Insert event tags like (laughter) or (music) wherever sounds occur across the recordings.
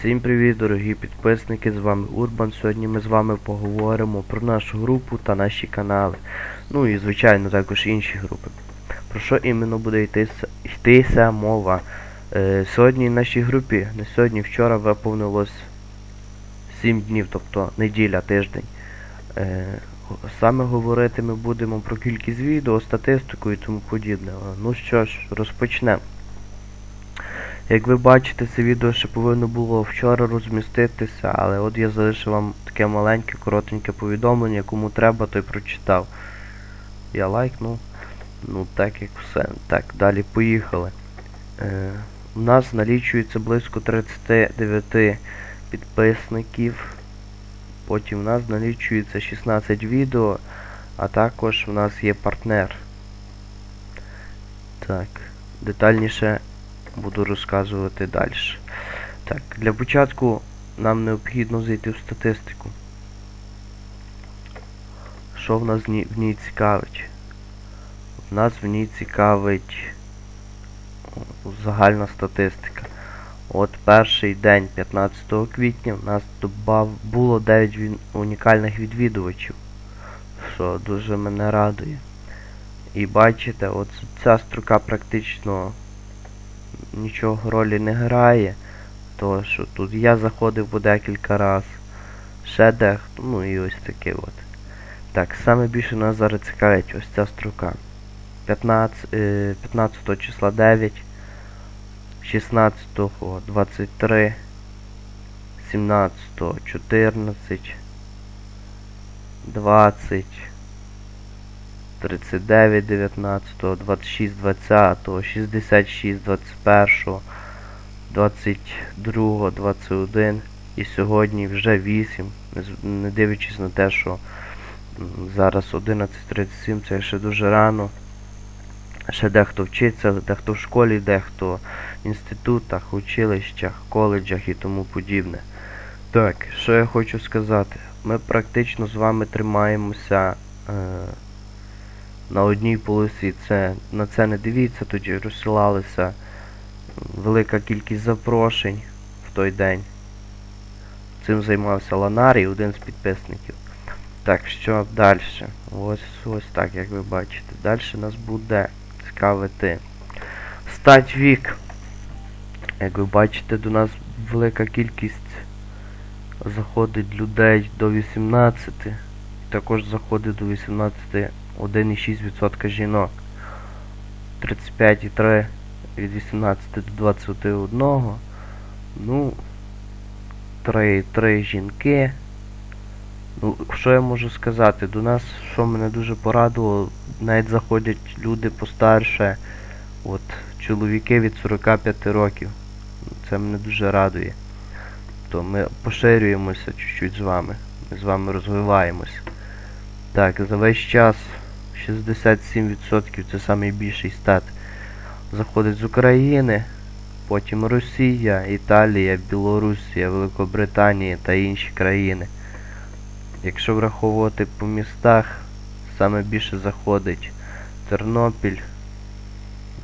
Всім привіт, дорогі підписники, з вами Урбан. Сьогодні ми з вами поговоримо про нашу групу та наші канали. Ну і звичайно також інші групи. Про що іменно буде йтися, йтися мова? Е, сьогодні в нашій групі, не сьогодні, вчора виповнилось 7 днів, тобто неділя, тиждень. Е, саме говорити ми будемо про кількість відео, статистику і тому подібне. Ну що ж, розпочнемо. Як ви бачите, це відео ще повинно було вчора розміститися, але от я залишив вам таке маленьке, коротеньке повідомлення, кому треба, той прочитав. Я лайкнув. Ну так як все. Так, далі поїхали. Е, у нас налічується близько 39 підписників. Потім у нас налічується 16 відео, а також у нас є партнер. Так, детальніше буду розказувати далі. Так, для початку нам необхідно зайти в статистику. Що в нас в ній, цікавить? В нас в ній цікавить загальна статистика. От перший день 15 квітня в нас було 9 унікальних відвідувачів, що дуже мене радує. І бачите, от ця строка практично нічого ролі не грає. То що тут я заходив по декілька раз. Ще дехто, ну і ось таке от. Так, саме більше нас зараз цікавить ось ця строка. 15, е, 15 числа 9, 16 23, 17 14, 20, 39 19, 26 20, 66 21, 22, 21 і сьогодні вже 8, не дивлячись на те, що зараз 11.37, це ще дуже рано. Ще дехто вчиться, дехто в школі, дехто в інститутах, училищах, коледжах і тому подібне. Так, що я хочу сказати? Ми практично з вами тримаємося е, на одній полосі. Це, на це не дивіться, тоді розсилалися велика кількість запрошень в той день. Цим займався Ланарій, один з підписників. Так, що далі? Ось ось так, як ви бачите. Далі нас буде цікавити стать вік. Як ви бачите, до нас велика кількість заходить людей до 18. Також заходить до 18 1,6% жінок. 35,3 від 18 до 21. Ну, 3,3 жінки. Ну, що я можу сказати? До нас, що мене дуже порадувало, навіть заходять люди постарше, от, чоловіки від 45 років. Це мене дуже радує. То ми поширюємося чуть-чуть з вами. Ми з вами розвиваємося. Так, за весь час 67% це найбільший стат. Заходить з України, потім Росія, Італія, Білорусія, Великобританія та інші країни. Якщо враховувати по містах, саме більше заходить Тернопіль.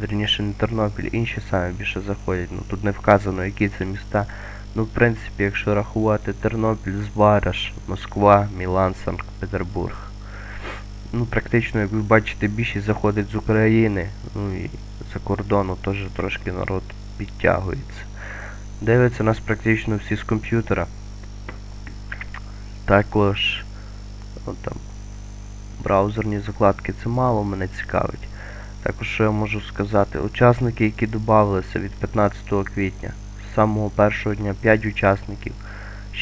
Верніше не Тернопіль, інші саме більше заходять. Ну тут не вказано, які це міста. Ну, в принципі, якщо рахувати Тернопіль, Збараж, Москва, Мілан, Санкт-Петербург. Ну, практично, як ви бачите, більшість заходить з України. Ну і за кордону теж трошки народ підтягується. Дивляться нас практично всі з комп'ютера. Також от там браузерні закладки це мало мене цікавить. Також що я можу сказати, учасники, які додавалися від 15 квітня, з самого першого дня 5 учасників,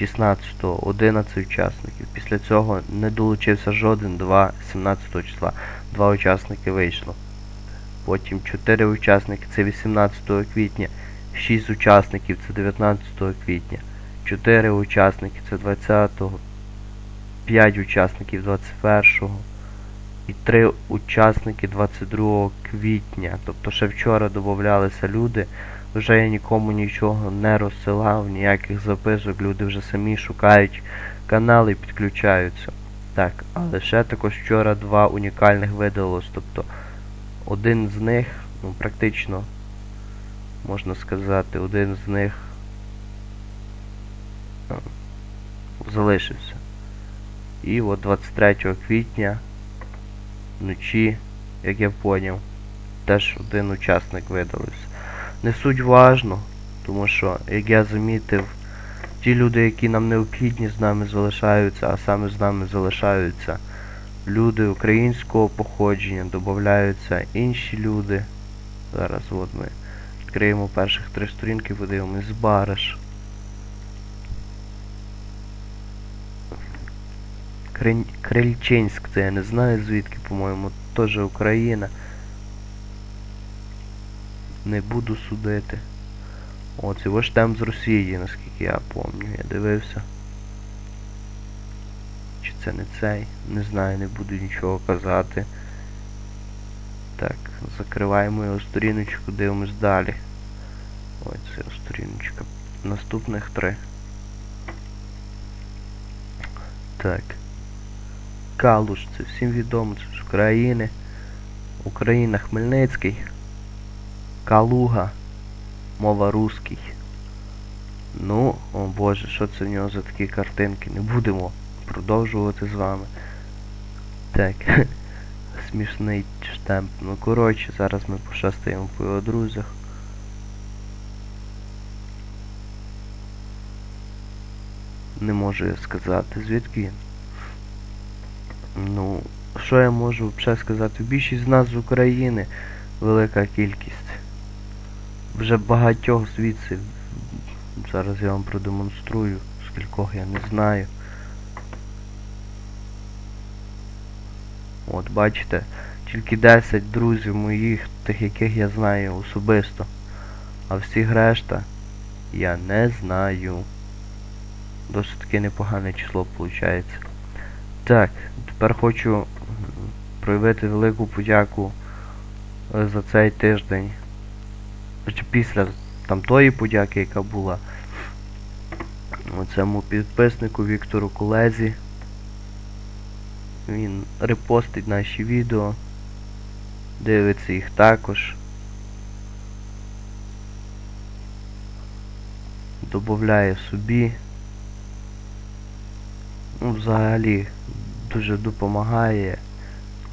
16-го 11 учасників. Після цього не долучився жоден 2 17 числа. Два учасники вийшло. Потім 4 учасники це 18 квітня, 6 учасників це 19 квітня, 4 учасники це 20-го, 5 учасників 21-го і 3 учасники 22 квітня. Тобто ще вчора додавалися люди. Вже я нікому нічого не розсилав, ніяких записок, люди вже самі шукають канали і підключаються. Так, але ще також вчора два унікальних видалось. Тобто один з них, ну практично, можна сказати, один з них е, залишився. І от 23 квітня вночі, як я поняв, теж один учасник видалився. Не суть важно, тому що, як я замітив, ті люди, які нам необхідні, з нами залишаються, а саме з нами залишаються люди українського походження, додаються інші люди. Зараз от ми відкриємо перших три сторінки, подивимось Бариш. Крильчинськ, це я не знаю звідки, по-моєму, теж Україна. Не буду судити. О, це ваш там з Росії, наскільки я пам'ятаю, я дивився. Чи це не цей? Не знаю, не буду нічого казати. Так, закриваємо його сторіночку, дивимось далі. Ось це його сторіночка. Наступних три. Так. Калуш, це всім відомо, це з України. Україна Хмельницький. Калуга. Мова русський. Ну, о боже, що це в нього за такі картинки? Не будемо продовжувати з вами. Так. (laughs) Смішний штемп. Ну коротше, зараз ми пошастаємо по його друзях. Не можу я сказати, звідки він. Ну, що я можу взагалі сказати? Більшість з нас з України велика кількість. Вже багатьох звідси. Зараз я вам продемонструю, скількох я не знаю. От, бачите, тільки 10 друзів моїх, тих яких я знаю особисто. А всіх решта я не знаю. Досить таки непогане число виходить. Так, тепер хочу проявити велику подяку е, за цей тиждень. Після там тої подяки, яка була. Цьому підписнику Віктору Колезі. Він репостить наші відео. Дивиться їх також. Добавляє собі. Ну, взагалі дуже допомагає.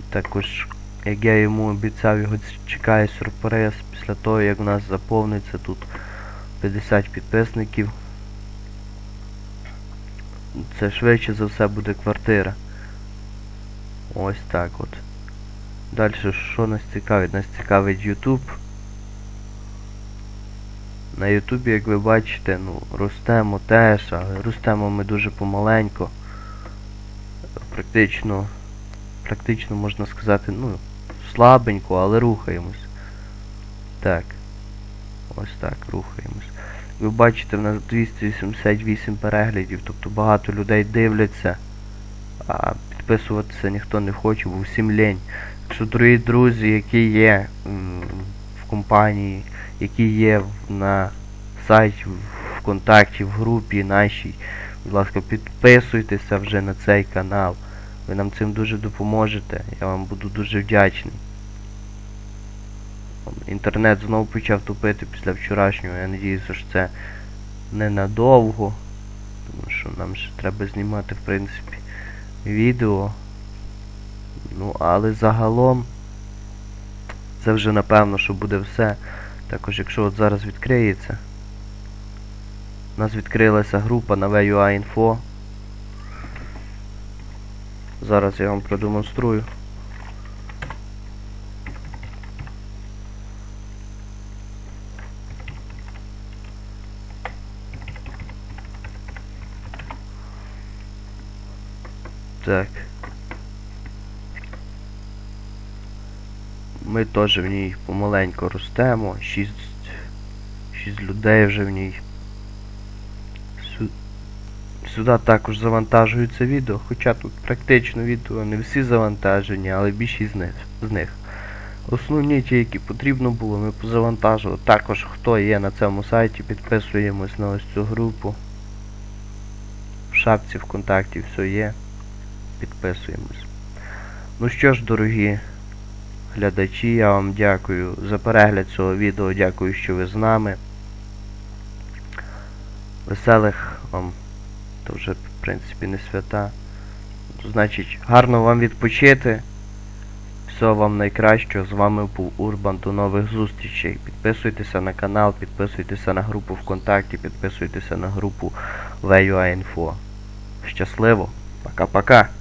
Також, як я йому обіцяв, його чекає сюрприз після того, як в нас заповниться тут 50 підписників. Це швидше за все буде квартира. Ось так от. Далі, що нас цікавить? Нас цікавить YouTube. На Ютубі, як ви бачите, ну, ростемо теж, але ростемо ми дуже помаленько. Практично, практично можна сказати, ну, слабенько, але рухаємось. Так. Ось так, рухаємось. Ви бачите, в нас 288 переглядів, тобто багато людей дивляться, а підписуватися ніхто не хоче, бо всім лень. Якщо дорогі друзі, які є в компанії, які є на сайті, в контакті, в групі нашій, будь ласка, підписуйтеся вже на цей канал. Ви нам цим дуже допоможете. Я вам буду дуже вдячний. Інтернет знову почав тупити після вчорашнього. Я надіюся, що це ненадовго. Тому що нам ще треба знімати, в принципі, відео. Ну, але загалом це вже напевно, що буде все. Також якщо от зараз відкриється. У нас відкрилася група на VUA Info. Зараз я вам продемонструю. Так. Ми теж в ній помаленько ростемо. Шість, шість людей вже в ній. Сюди також завантажується відео, хоча тут практично відео не всі завантажені, але більшість. З них. Основні ті, які потрібно було, ми позавантажили. Також хто є на цьому сайті, підписуємось на ось цю групу. В шапці ВКонтакті все є. Підписуємось. Ну що ж, дорогі глядачі, я вам дякую за перегляд цього відео, дякую, що ви з нами. Веселих вам то вже, в принципі, не свята. Значить, гарно вам відпочити. Всього вам найкращого. З вами був Урбан. До нових зустрічей. Підписуйтеся на канал, підписуйтеся на групу ВКонтакті, підписуйтеся на групу VUA Info. Щасливо! Пока-пока!